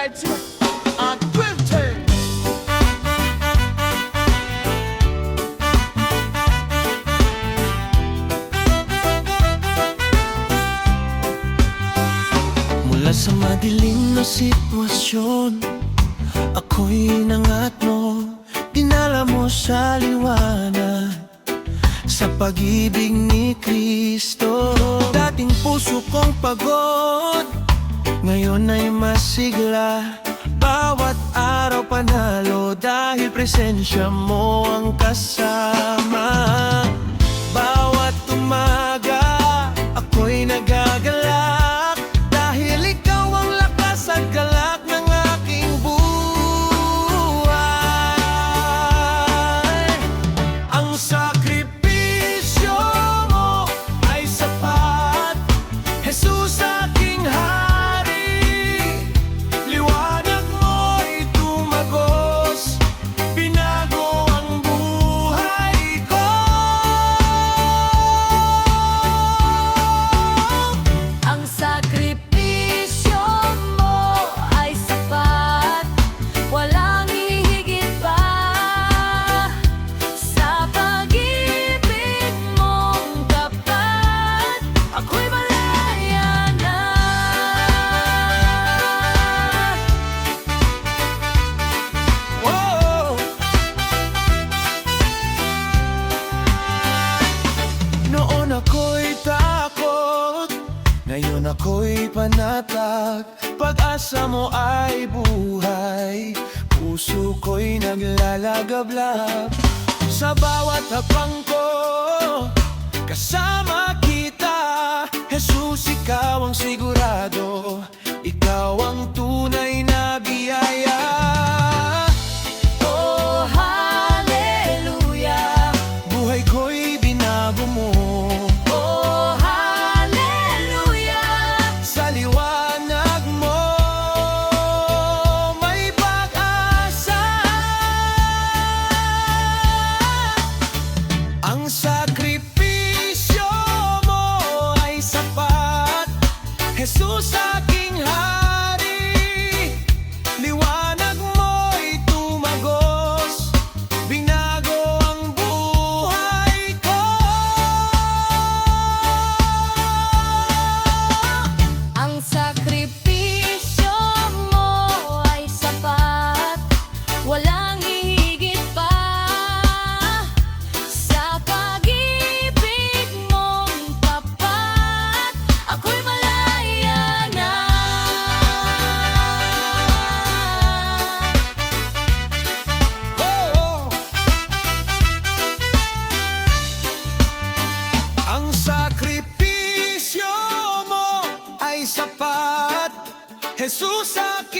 righteous and. Mula sa madilim na sitwasyon Ako'y inangat mo Dinala mo sa liwanag Sa pag-ibig ni Kristo Dating puso kong pagod ngayon ay masigla. Bawat araw panalo Dahil presensya mo ang kasama Ngayon ako'y panatag Pag-asa mo ay buhay. Puso ko'y naglalagablab Sa bawat hapang ko. Kasama kita Jesus, ikaw ang sigurado. Ikaw ang tunay sa aking hangin Jesus aquí.